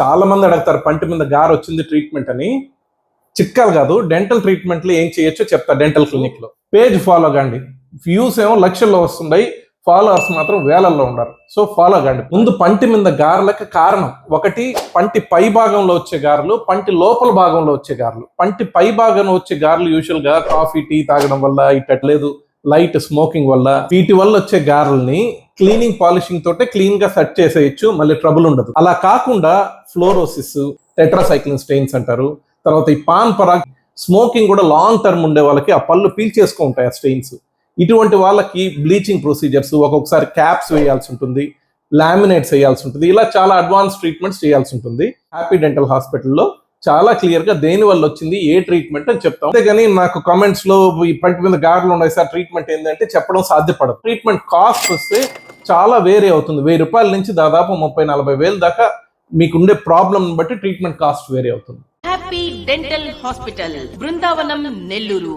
చాలా మంది అడుగుతారు పంటి మీద గారు వచ్చింది ట్రీట్మెంట్ అని. చిట్కాలు కాదు డెంటల్ ట్రీట్మెంట్లో ఏం చేయొచ్చో చెప్తా డెంటల్ క్లినిక్లో. పేజ్ ఫాలో కాండి. వ్యూస్ ఏమో లక్షల్లో వస్తున్నాయి ఫాలోవర్స్ మాత్రం వేలల్లో ఉన్నారు. సో ఫాలో కాండి. ముందు పంటి మీద గారెలకు కారణం. ఒకటి పంటి పై భాగంలో వచ్చే గారెలు పంటి లోపల భాగంలో వచ్చే గారులు. పంటి పై భాగంలో వచ్చే గారెలు యూజువల్గా కాఫీ టీ తాగడం వల్ల ఇట్టట్లేదు లైట్ స్మోకింగ్ వల్ల వీటి వల్ల వచ్చే గారెల్ని క్లీనింగ్ పాలిషింగ్ తోటే క్లీన్గా సెట్ చేసేయచ్చు మళ్ళీ ట్రబుల్ ఉండదు. అలా కాకుండా ఫ్లోరోసిస్ టెట్రాసైక్లిన్ స్టెయిన్స్ అంటారు. తర్వాత ఈ పాన్ పరాగ్ స్మోకింగ్ కూడా లాంగ్ టర్మ్ ఉండే వాళ్ళకి ఆ పళ్ళు పీల్ ఉంటాయి ఆ స్టెయిన్స్. ఇటువంటి వాళ్ళకి బ్లీచింగ్ ప్రొసీజర్స్ ఒక్కొక్కసారి క్యాప్స్ వేయాల్సి ఉంటుంది లామినేట్స్ వేయాల్సి ఉంటుంది. ఇలా చాలా అడ్వాన్స్ ట్రీట్మెంట్స్ చేయాల్సి ఉంటుంది. హ్యాపీ డెంటల్ హాస్పిటల్లో చాలా క్లియర్గా దేని వల్ల వచ్చింది ఏ ట్రీట్మెంట్ అని చెప్తాం. అంతేగాని నాకు కామెంట్స్లో ఈ పంటి మీద గార్లు ఉన్నాయి సార్ ట్రీట్మెంట్ ఏంటంటే చెప్పడం సాధ్యపడదు. ట్రీట్మెంట్ కాస్ట్ వస్తే చాలా వేరే అవుతుంది. వెయ్యి రూపాయల నుంచి దాదాపు ముప్పై నలభై వేలు దాకా మీకుండే ప్రాబ్లం బట్టి ట్రీట్మెంట్ కాస్ట్ వేరే అవుతుంది. Happy dental hospital Brindavanam Nellore